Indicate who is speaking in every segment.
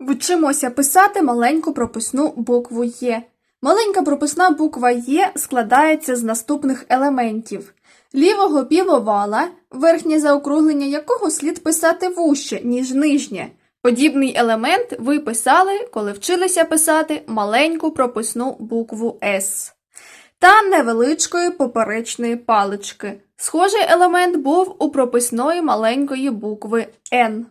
Speaker 1: Вчимося писати маленьку прописну букву Є. Маленька прописна буква Є складається з наступних елементів: лівого півовала, верхнє заокруглення якого слід писати вуще, ніж нижнє. Подібний елемент ви писали, коли вчилися писати маленьку прописну букву С. Та невеличкої поперечної палички. Схожий елемент був у прописної маленької букви Н.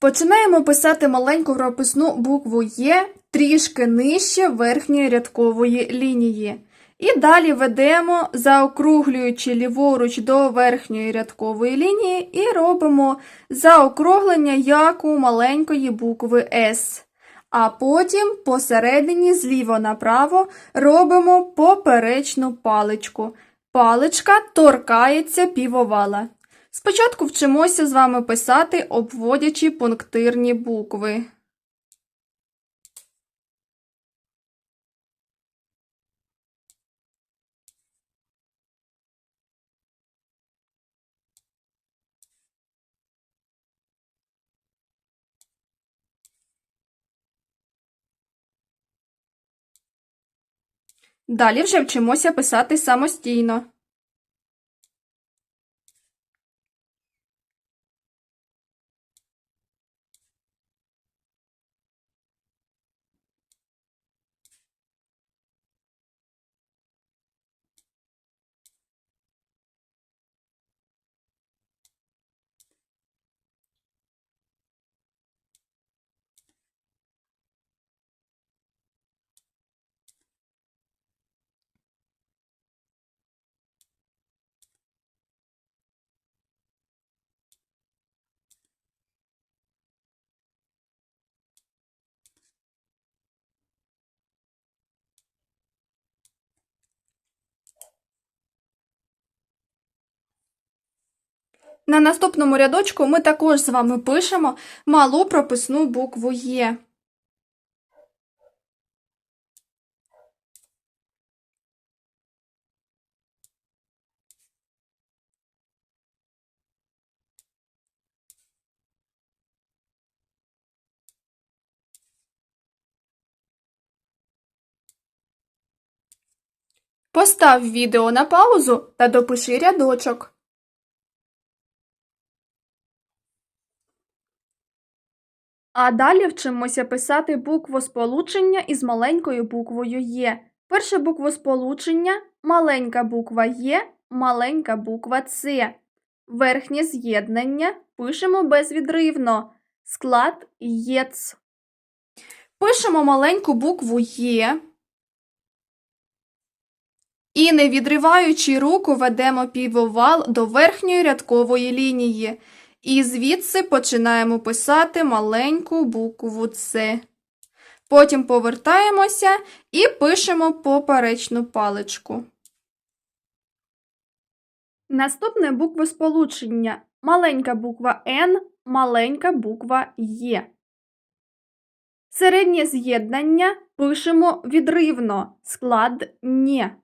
Speaker 1: Починаємо писати маленьку прописну букву Є трішки нижче верхньої рядкової лінії. І далі ведемо, заокруглюючи ліворуч до верхньої рядкової лінії, і робимо заокруглення як у маленької букви С. А потім посередині зліво направо робимо поперечну паличку. Паличка торкається півовала. Спочатку вчимося з вами писати, обводячи пунктирні букви. Далі вже вчимося писати самостійно. На наступному рядочку ми також з вами пишемо малу прописну букву Є. Постав відео на паузу та допиши рядочок. А далі вчимося писати буквосполучення із маленькою буквою Є. Перше буквосполучення маленька буква Є, маленька буква С. Верхнє з'єднання пишемо безвідривно. Склад ЄЦ. Пишемо маленьку букву Є. І, не відриваючи руку, ведемо півовал до верхньої рядкової лінії. І звідси починаємо писати маленьку букву С. Потім повертаємося і пишемо поперечну паличку. Наступне буквосполучення. Маленька буква Н, маленька буква Є. Середнє з'єднання пишемо відривно. Склад «нє».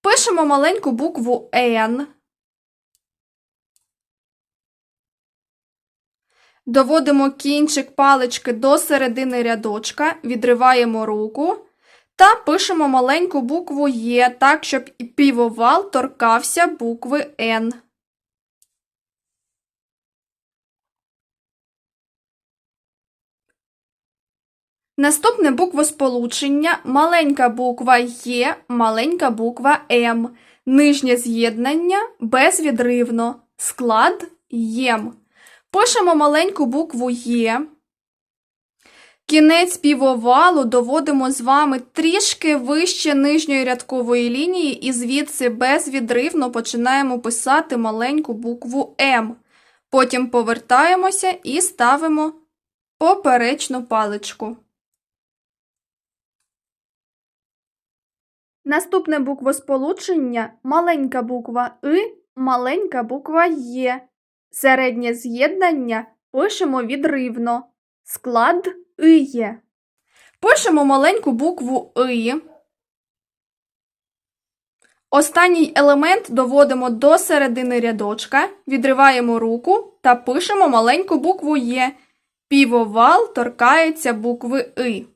Speaker 1: Пишемо маленьку букву Н. Доводимо кінчик палички до середини рядочка, відриваємо руку та пишемо маленьку букву Є, так, щоб і півовал торкався букви Н. Наступне буквосполучення маленька буква Є, маленька буква М. Нижнє з'єднання безвідривно. Склад єм. Пишемо маленьку букву Є. Кінець півовалу доводимо з вами трішки вище нижньої рядкової лінії і звідси безвідривно починаємо писати маленьку букву М. Потім повертаємося і ставимо поперечну паличку. Наступне буквосполучення маленька буква И, маленька буква Є. Середнє з'єднання пишемо відривно. Склад «иє». Пишемо маленьку букву И. Останній елемент доводимо до середини рядочка, відриваємо руку та пишемо маленьку букву Є. Півовал торкається букви И.